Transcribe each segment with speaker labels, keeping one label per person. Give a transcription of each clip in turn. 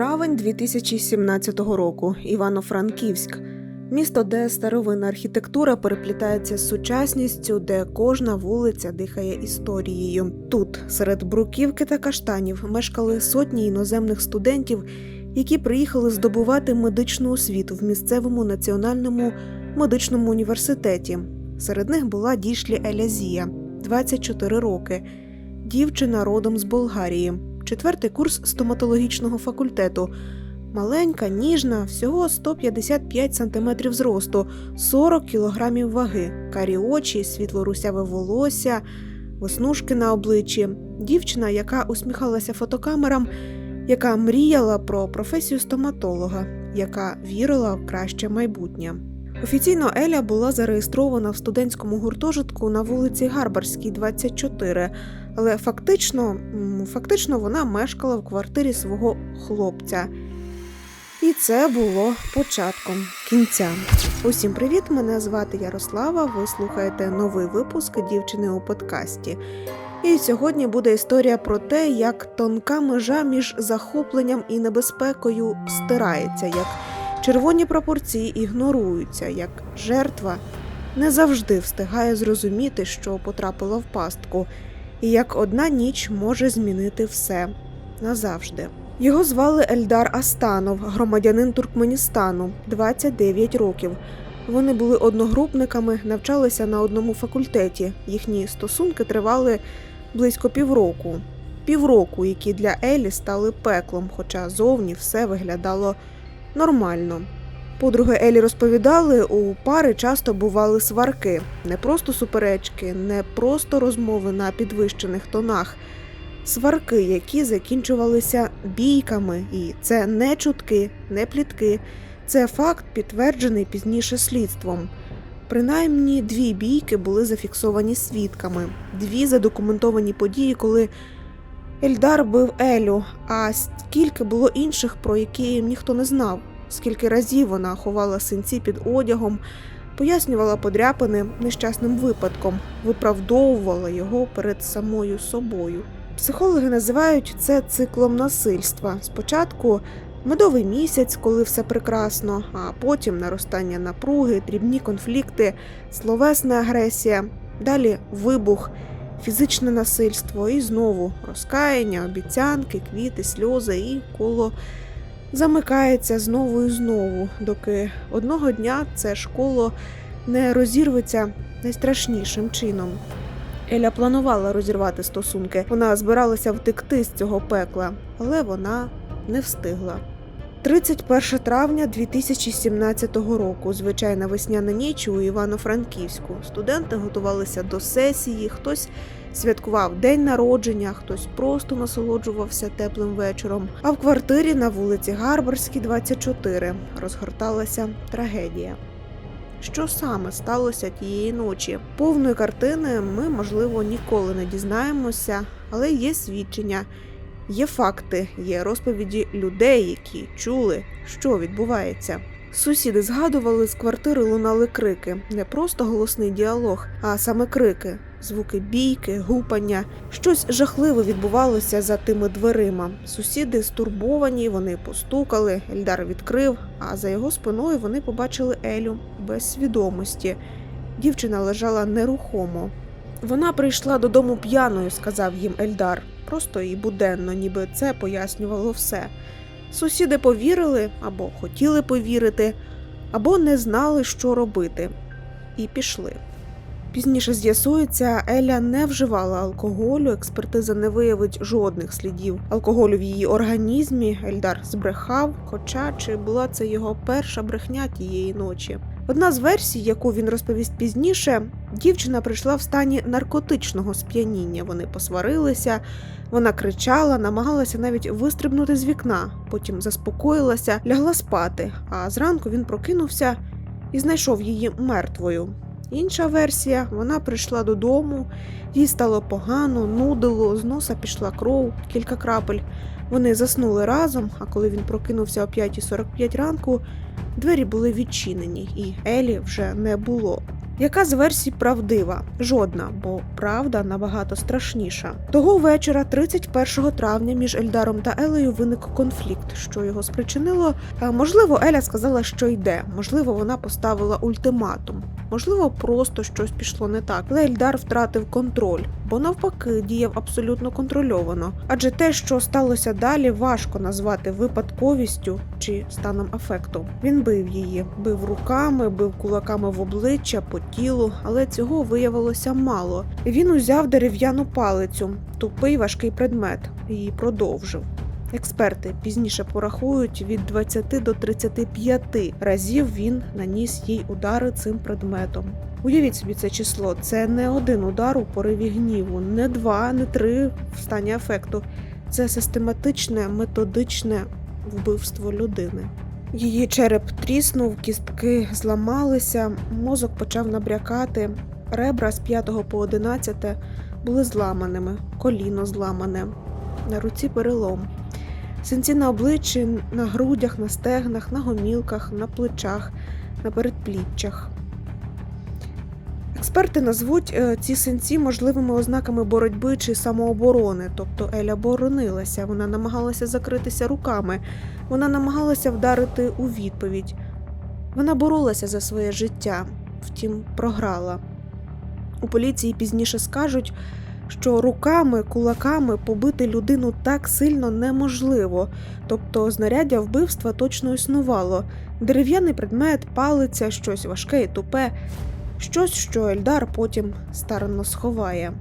Speaker 1: Травень 2017 року. Івано-Франківськ. Місто, де старовинна архітектура переплітається з сучасністю, де кожна вулиця дихає історією. Тут, серед бруківки та каштанів, мешкали сотні іноземних студентів, які приїхали здобувати медичну освіту в місцевому національному медичному університеті. Серед них була дішлі Елязія, 24 роки, дівчина родом з Болгарії, четвертий курс стоматологічного факультету. Маленька, ніжна, всього 155 см зросту, 40 кг ваги, карі очі, світло-русяве волосся, веснушки на обличчі. Дівчина, яка усміхалася фотокамерам, яка мріяла про професію стоматолога, яка вірила в краще майбутнє. Офіційно Еля була зареєстрована в студентському гуртожитку на вулиці Гарбарській, 24, але фактично, фактично вона мешкала в квартирі свого хлопця. І це було початком кінця. Усім привіт! Мене звати Ярослава. Ви слухаєте новий випуск дівчини у подкасті. І сьогодні буде історія про те, як тонка межа між захопленням і небезпекою стирається, як червоні пропорції ігноруються, як жертва не завжди встигає зрозуміти, що потрапила в пастку, і як одна ніч може змінити все назавжди. Його звали Ельдар Астанов, громадянин Туркменістану, 29 років. Вони були одногрупниками, навчалися на одному факультеті. Їхні стосунки тривали близько півроку. Півроку, які для Елі стали пеклом, хоча зовні все виглядало нормально. Подруги Елі розповідали, у пари часто бували сварки, не просто суперечки, не просто розмови на підвищених тонах. Сварки, які закінчувалися бійками, і це не чутки, не плітки. Це факт, підтверджений пізніше слідством. Принаймні дві бійки були зафіксовані свідками, дві задокументовані події, коли Ельдар бив Елю, а скільки було інших, про які ніхто не знав, скільки разів вона ховала синці під одягом, пояснювала подряпини нещасним випадком, виправдовувала його перед самою собою. Психологи називають це циклом насильства. Спочатку медовий місяць, коли все прекрасно, а потім наростання напруги, дрібні конфлікти, словесна агресія, далі вибух, фізичне насильство і знову розкаяння, обіцянки, квіти, сльози і коло замикається знову і знову, доки одного дня це ж коло не розірветься найстрашнішим чином. Еля планувала розірвати стосунки. Вона збиралася втекти з цього пекла, але вона не встигла. 31 травня 2017 року. Звичайна весняна ніч у Івано-Франківську. Студенти готувалися до сесії, хтось святкував день народження, хтось просто насолоджувався теплим вечором. А в квартирі на вулиці Гарбарській, 24, розгорталася трагедія. Що саме сталося тієї ночі? Повної картини ми, можливо, ніколи не дізнаємося, але є свідчення, є факти, є розповіді людей, які чули, що відбувається. Сусіди згадували, з квартири лунали крики, не просто голосний діалог, а саме крики, звуки бійки, гупання. Щось жахливе відбувалося за тими дверима. Сусіди стурбовані, вони постукали. Ельдар відкрив, а за його спиною вони побачили Елю без свідомості. Дівчина лежала нерухомо. Вона прийшла додому п'яною, сказав їм Ельдар. Просто і буденно, ніби це пояснювало все. Сусіди повірили або хотіли повірити, або не знали, що робити, і пішли. Пізніше з'ясується, Еля не вживала алкоголю, експертиза не виявить жодних слідів алкоголю в її організмі. Ельдар збрехав, хоча чи була це його перша брехня тієї ночі. Одна з версій, яку він розповість пізніше, дівчина прийшла в стані наркотичного сп'яніння. Вони посварилися, вона кричала, намагалася навіть вистрибнути з вікна, потім заспокоїлася, лягла спати. А зранку він прокинувся і знайшов її мертвою. Інша версія вона прийшла додому, їй стало погано, нудило, з носа пішла кров, кілька крапель. Вони заснули разом, а коли він прокинувся о 5.45 ранку, двері були відчинені, і Елі вже не було. Яка з версій правдива? Жодна, бо правда набагато страшніша. Того вечора, 31 травня, між Ельдаром та Елею виник конфлікт, що його спричинило. А, Можливо, Еля сказала, що йде. Можливо, вона поставила ультиматум. Можливо, просто щось пішло не так. Але Ельдар втратив контроль, бо навпаки діяв абсолютно контрольовано. Адже те, що сталося далі, важко назвати випадковістю чи станом афекту. Він бив її, бив руками, бив кулаками в обличчя, тілу, але цього виявилося мало. Він узяв дерев'яну палицю, тупий важкий предмет, і продовжив. Експерти пізніше порахують від 20 до 35 разів він наніс їй удари цим предметом. Уявіть собі це число. Це не один удар у пориві гніву, не два, не три в стані афекту. Це систематичне, методичне вбивство людини. Її череп тріснув, кістки зламалися, мозок почав набрякати. Ребра з 5 по 11 були зламаними, коліно зламане, на руці перелом. Синці на обличчі, на грудях, на стегнах, на гомілках, на плечах, на передпліччях. Експерти назвуть е, ці синці можливими ознаками боротьби чи самооборони, тобто Еля боронилася, вона намагалася закритися руками, вона намагалася вдарити у відповідь. Вона боролася за своє життя, втім, програла. У поліції пізніше скажуть, що руками, кулаками побити людину так сильно неможливо, тобто знаряддя вбивства точно існувало. Дерев'яний предмет, палиця, щось важке і тупе, щось, що Ельдар потім старанно сховає.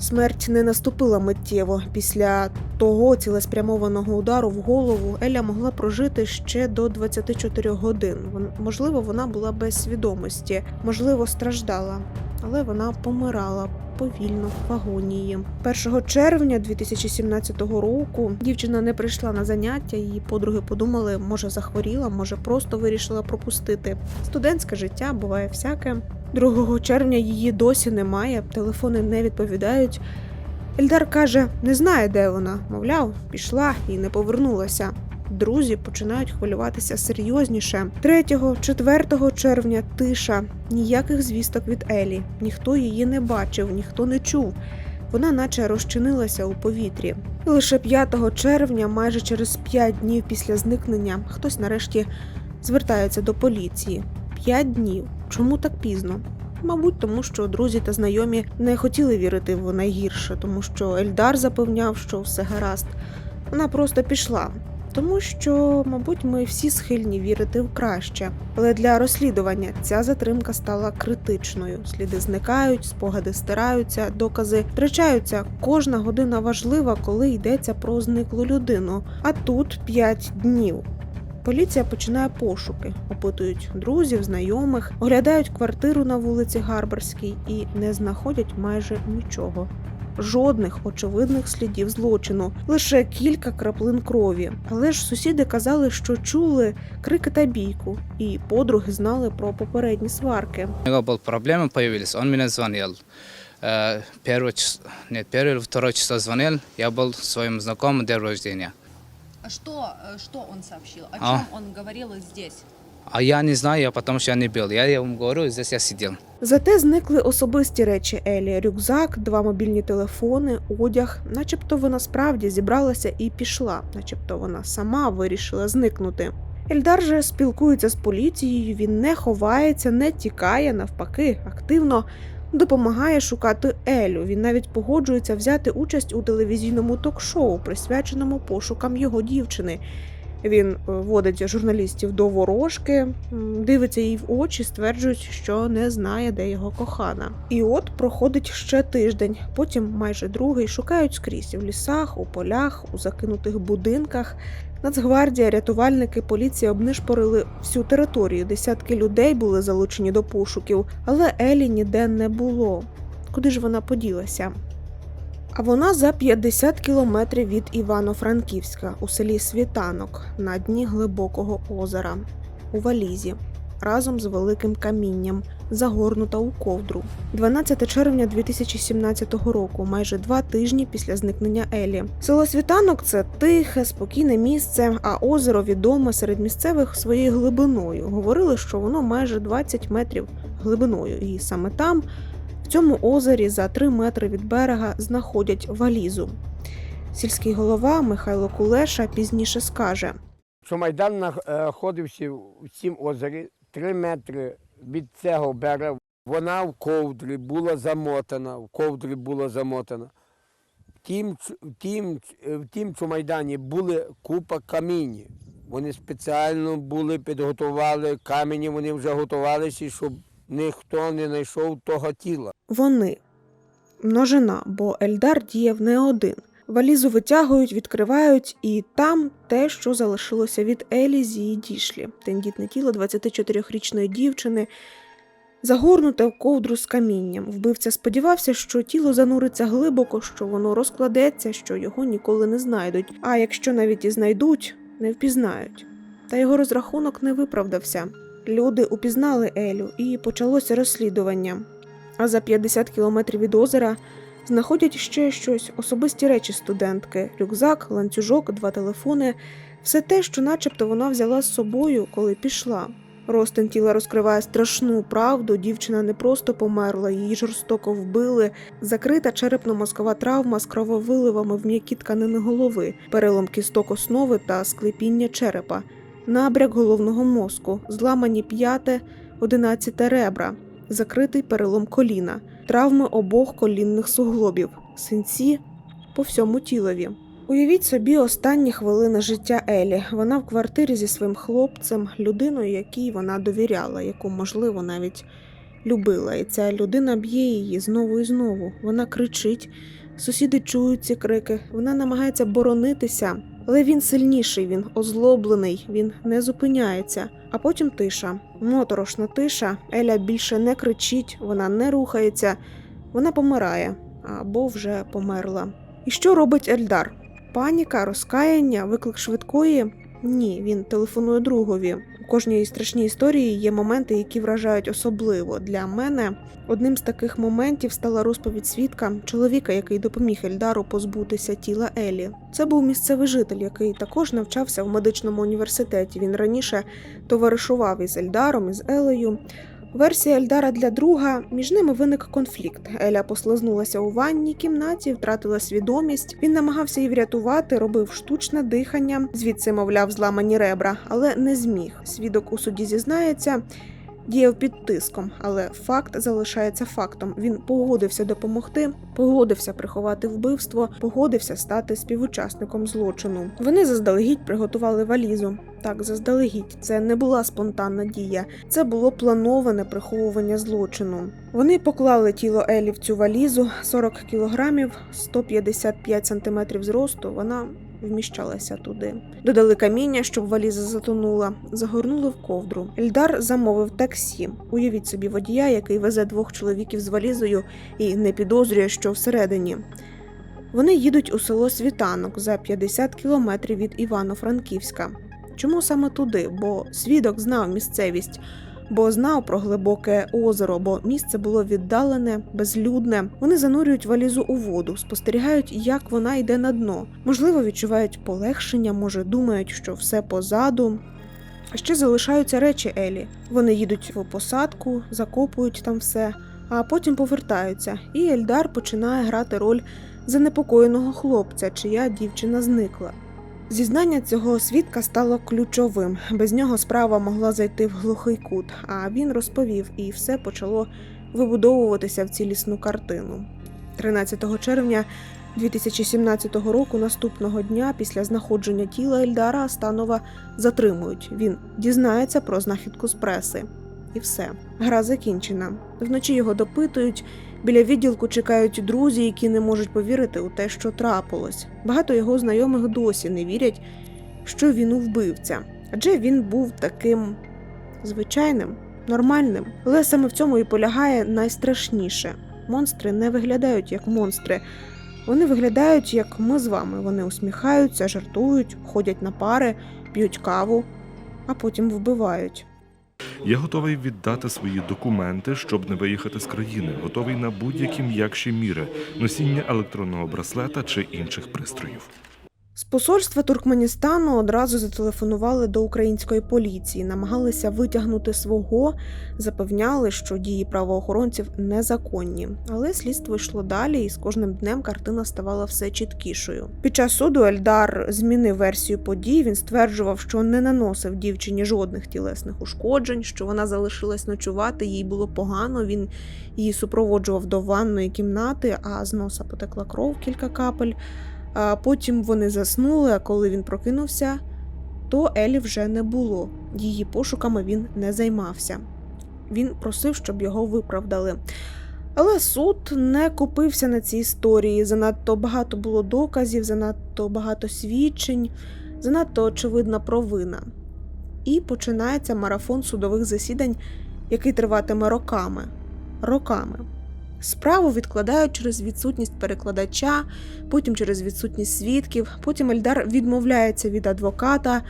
Speaker 1: Смерть не наступила миттєво. Після того цілеспрямованого удару в голову Еля могла прожити ще до 24 годин. Можливо, вона була без свідомості, можливо, страждала, але вона помирала повільно в агонії. 1 червня 2017 року дівчина не прийшла на заняття. Її подруги подумали, може захворіла, може просто вирішила пропустити. Студентське життя буває всяке. 2 червня її досі немає, телефони не відповідають. Ельдар каже, не знає, де вона. Мовляв, пішла і не повернулася. Друзі починають хвилюватися серйозніше. 3-4 червня тиша, ніяких звісток від Елі. Ніхто її не бачив, ніхто не чув. Вона наче розчинилася у повітрі. І лише 5 червня, майже через 5 днів після зникнення, хтось нарешті звертається до поліції. 5 днів. Чому так пізно? Мабуть, тому що друзі та знайомі не хотіли вірити в найгірше, тому що Ельдар запевняв, що все гаразд. Вона просто пішла. Тому що, мабуть, ми всі схильні вірити в краще. Але для розслідування ця затримка стала критичною. Сліди зникають, спогади стираються, докази втрачаються. Кожна година важлива, коли йдеться про зниклу людину. А тут 5 днів. Поліція починає пошуки, опитують друзів, знайомих, оглядають квартиру на вулиці Гарбарській і не знаходять майже нічого. Жодних очевидних слідів злочину, лише кілька краплин крові. Але ж сусіди казали, що чули крики та бійку, і подруги знали про попередні сварки.
Speaker 2: У него был проблемы появились, он меня звонил. Э, Первое число, нет, первое или второе число звонил, я был своим знакомым день рождения.
Speaker 3: А Что, э, что он сообщил? О
Speaker 2: А.
Speaker 3: чем он говорил здесь?
Speaker 2: А я не знаю, я потому что я не был. Я ему говорю, здесь я сидел.
Speaker 1: Зате зникли особисті речі Елі: рюкзак, два мобільні телефони, одяг. Начебто вона справді зібралася і пішла, начебто вона сама вирішила зникнути. Ельдар же спілкується з поліцією, він не ховається, не тікає, навпаки, активно допомагає шукати Елю. Він навіть погоджується взяти участь у телевізійному ток-шоу, присвяченому пошукам його дівчини. Він е, водить журналістів до ворожки, дивиться їй в очі, стверджують, що не знає, де його кохана. І от проходить ще тиждень, потім майже другий. Шукають скрізь в лісах, у полях, у закинутих будинках. Нацгвардія, рятувальники, поліція обнишпорили всю територію. Десятки людей були залучені до пошуків, але Елі ніде не було. Куди ж вона поділася? А вона за 50 кілометрів від Івано-Франківська у селі Світанок на дні глибокого озера у валізі разом з великим камінням, загорнута у ковдру. 12 червня 2017 року, майже два тижні після зникнення Елі. Село Світанок це тихе, спокійне місце, а озеро відоме серед місцевих своєю глибиною. Говорили, що воно майже 20 метрів глибиною, і саме там, в цьому озері, за три метри від берега, знаходять валізу. Сільський голова Михайло Кулеша пізніше скаже:
Speaker 4: що Майдан знаходився в цім озері три метри від цього берега. Вона в ковдрі була замотана, в ковдрі була замотана. В тім, ч- в тім, в тім Чумайдані були купа камінь. Вони спеціально були, підготували камені, вони вже готувалися, щоб ніхто не знайшов того тіла.
Speaker 1: вони множина, бо Ельдар діяв не один. Валізу витягують, відкривають, і там те, що залишилося від Елі з її дішлі, тендітне тіло 24-річної дівчини, загорнуте в ковдру з камінням. Вбивця сподівався, що тіло зануриться глибоко, що воно розкладеться, що його ніколи не знайдуть. А якщо навіть і знайдуть, не впізнають. Та його розрахунок не виправдався. Люди упізнали Елю, і почалося розслідування. А за 50 кілометрів від озера знаходять ще щось, особисті речі студентки: рюкзак, ланцюжок, два телефони, все те, що начебто вона взяла з собою, коли пішла. Ростин тіла розкриває страшну правду. Дівчина не просто померла, її жорстоко вбили. Закрита черепно-мозкова травма з крововиливами в м'які тканини голови, перелом кісток основи та склепіння черепа, набряк головного мозку, зламані п'яте, одинадцяте ребра, закритий перелом коліна, травми обох колінних суглобів, синці по всьому тілові. Уявіть собі останні хвилини життя Елі. Вона в квартирі зі своїм хлопцем, людиною, якій вона довіряла, яку, можливо, навіть любила. І ця людина б'є її знову і знову. Вона кричить, сусіди чують ці крики, вона намагається боронитися, але він сильніший, він озлоблений, він не зупиняється. А потім тиша, моторошна тиша. Еля більше не кричить, вона не рухається, вона помирає або вже померла. І що робить Ельдар? Паніка, розкаяння, виклик швидкої? Ні, він телефонує другові. Кожній страшній історії є моменти, які вражають особливо. Для мене одним з таких моментів стала розповідь свідка чоловіка, який допоміг Ельдару позбутися тіла Елі. Це був місцевий житель, який також навчався в медичному університеті. Він раніше товаришував із Ельдаром, із Елею. Версія Ельдара для друга між ними виник конфлікт. Еля послизнулася у ванній кімнаті, втратила свідомість. Він намагався її врятувати, робив штучне дихання, звідси, мовляв, зламані ребра, але не зміг. Свідок у суді зізнається. Діяв під тиском, але факт залишається фактом. Він погодився допомогти, погодився приховати вбивство, погодився стати співучасником злочину. Вони заздалегідь приготували валізу. Так, заздалегідь, це не була спонтанна дія, це було плановане приховування злочину. Вони поклали тіло Елі в цю валізу 40 кілограмів, 155 сантиметрів зросту. Вона вміщалася туди. Додали каміння, щоб валіза затонула, загорнули в ковдру. Ельдар замовив таксі. Уявіть собі водія, який везе двох чоловіків з валізою і не підозрює, що всередині. Вони їдуть у село Світанок за 50 кілометрів від Івано-Франківська. Чому саме туди? Бо свідок знав місцевість, бо знав про глибоке озеро, бо місце було віддалене, безлюдне. Вони занурюють валізу у воду, спостерігають, як вона йде на дно. Можливо, відчувають полегшення, може, думають, що все позаду. А ще залишаються речі Елі. Вони їдуть в посадку, закопують там все, а потім повертаються. І Ельдар починає грати роль занепокоєного хлопця, чия дівчина зникла. Зізнання цього свідка стало ключовим. Без нього справа могла зайти в глухий кут, а він розповів, і все почало вибудовуватися в цілісну картину. 13 червня 2017 року, наступного дня, після знаходження тіла Ельдара Астанова затримують. Він дізнається про знахідку з преси. І все, гра закінчена. Вночі його допитують. Біля відділку чекають друзі, які не можуть повірити у те, що трапилось. Багато його знайомих досі не вірять, що він вбивця, адже він був таким звичайним, нормальним. Але саме в цьому і полягає найстрашніше. Монстри не виглядають як монстри. Вони виглядають як ми з вами. Вони усміхаються, жартують, ходять на пари, п'ють каву, а потім вбивають.
Speaker 5: Я готовий віддати свої документи, щоб не виїхати з країни, готовий на будь-які м'якші міри, носіння електронного браслета чи інших пристроїв.
Speaker 1: З посольства Туркменістану одразу зателефонували до української поліції, намагалися витягнути свого, запевняли, що дії правоохоронців незаконні. Але слідство йшло далі, і з кожним днем картина ставала все чіткішою. Під час суду Ельдар змінив версію подій. Він стверджував, що не наносив дівчині жодних тілесних ушкоджень, що вона залишилась ночувати, їй було погано. Він її супроводжував до ванної кімнати, а з носа потекла кров кілька капель. А потім вони заснули, а коли він прокинувся, то Елі вже не було. Її пошуками він не займався. Він просив, щоб його виправдали. Але суд не купився на ці історії. Занадто багато було доказів, занадто багато свідчень, занадто очевидна провина. І починається марафон судових засідань, який триватиме роками. Роками. Справу відкладають через відсутність перекладача, потім через відсутність свідків, потім Ельдар відмовляється від адвоката,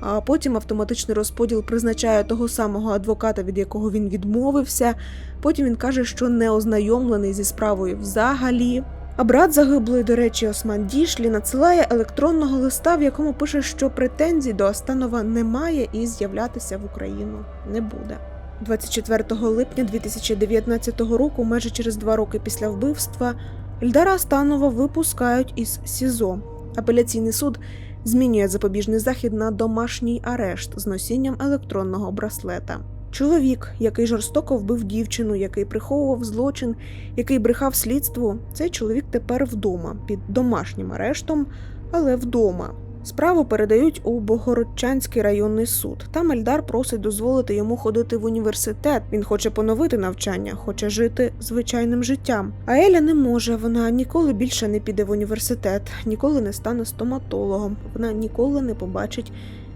Speaker 1: а потім автоматичний розподіл призначає того самого адвоката, від якого він відмовився. Потім він каже, що не ознайомлений зі справою взагалі. А брат загиблої, до речі, Осман Дішлі надсилає електронного листа, в якому пише, що претензій до Останова немає і з'являтися в Україну не буде. 24 липня 2019 року, майже через два роки після вбивства, Ільдара Астанова випускають із СІЗО. Апеляційний суд змінює запобіжний захід на домашній арешт з носінням електронного браслета. Чоловік, який жорстоко вбив дівчину, який приховував злочин, який брехав слідству, цей чоловік тепер вдома під домашнім арештом, але вдома. Справу передають у Богородчанський районний суд. Там Ельдар просить дозволити йому ходити в університет. Він хоче поновити навчання, хоче жити звичайним життям. А Еля не може. Вона ніколи більше не піде в університет, ніколи не стане стоматологом. Вона ніколи не побачить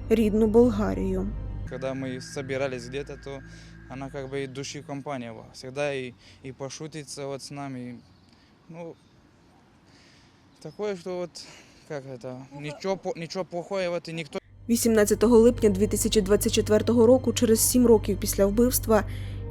Speaker 1: рідну Болгарію.
Speaker 6: Когда мы собирались где-то, то она как бы и души компания была. Всегда и, и пошутится вот с нами. Ну, такое, что вот, как это, ничего, по- ничего плохого вот и никто
Speaker 1: 18 липня 2024 року, через сім років після вбивства,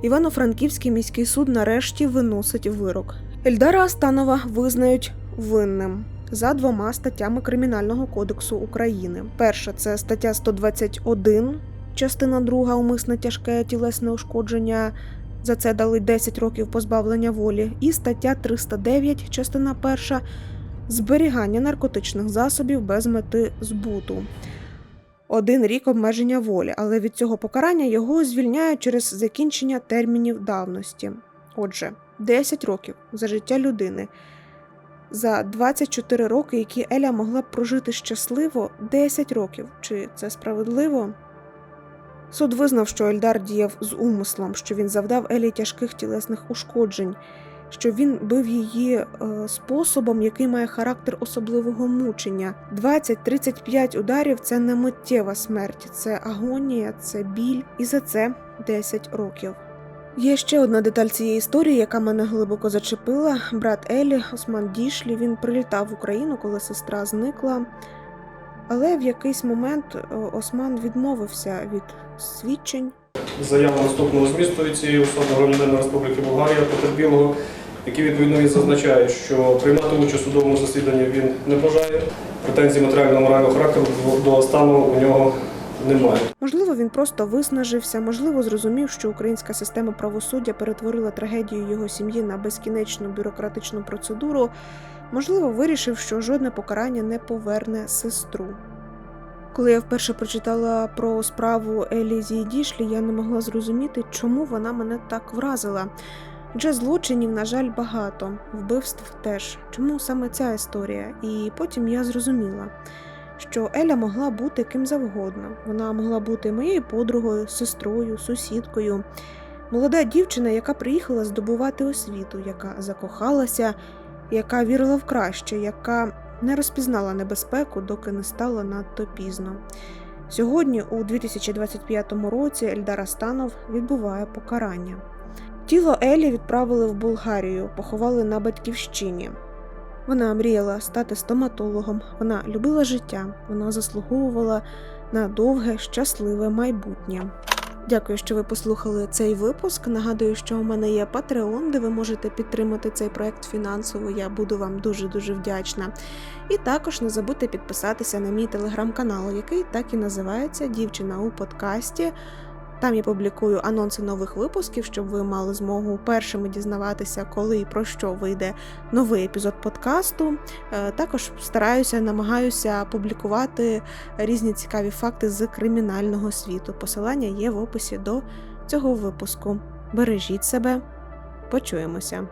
Speaker 1: Івано-Франківський міський суд нарешті виносить вирок. Ельдара Астанова визнають винним за двома статтями Кримінального кодексу України. Перша це стаття 121, частина 2 умисне тяжке тілесне ушкодження. За це дали 10 років позбавлення волі. І стаття 309, частина 1 зберігання наркотичних засобів без мети збуту один рік обмеження волі, але від цього покарання його звільняють через закінчення термінів давності. Отже, 10 років за життя людини. За 24 роки, які Еля могла б прожити щасливо, 10 років. Чи це справедливо? Суд визнав, що Ельдар діяв з умислом, що він завдав Елі тяжких тілесних ушкоджень, що він бив її е, способом, який має характер особливого мучення. 20-35 ударів це не миттєва смерть, це агонія, це біль, і за це 10 років. Є ще одна деталь цієї історії, яка мене глибоко зачепила. Брат Елі, Осман Дішлі, він прилітав в Україну, коли сестра зникла. Але в якийсь момент е, Осман відмовився від свідчень.
Speaker 7: Заява наступного змісту від цієї особи громадянина Республіки Болгарія потерпілого, які відповідно він зазначає, що приймати участь у судовому засіданні він не бажає. Претензій матеріально-морального характеру до стану у нього немає.
Speaker 1: Можливо, він просто виснажився, можливо, зрозумів, що українська система правосуддя перетворила трагедію його сім'ї на безкінечну бюрократичну процедуру. Можливо, вирішив, що жодне покарання не поверне сестру. Коли я вперше прочитала про справу Елізії Дішлі, я не могла зрозуміти, чому вона мене так вразила. Адже злочинів, на жаль, багато, вбивств теж. Чому саме ця історія? І потім я зрозуміла, що Еля могла бути ким завгодно. Вона могла бути моєю подругою, сестрою, сусідкою. Молода дівчина, яка приїхала здобувати освіту, яка закохалася, яка вірила в краще, яка не розпізнала небезпеку, доки не стало надто пізно. Сьогодні, у 2025 році, Ельдар Астанов відбуває покарання. Тіло Елі відправили в Болгарію, поховали на батьківщині. Вона мріяла стати стоматологом, вона любила життя, вона заслуговувала на довге, щасливе майбутнє. Дякую, що ви послухали цей випуск. Нагадую, що у мене є Patreon, де ви можете підтримати цей проект фінансово. Я буду вам дуже дуже вдячна. І також не забудьте підписатися на мій телеграм-канал, який так і називається Дівчина у подкасті. Там я публікую анонси нових випусків, щоб ви мали змогу першими дізнаватися, коли і про що вийде новий епізод подкасту. Е, Також стараюся, намагаюся публікувати різні цікаві факти з кримінального світу. Посилання є в описі до цього випуску. Бережіть себе, почуємося.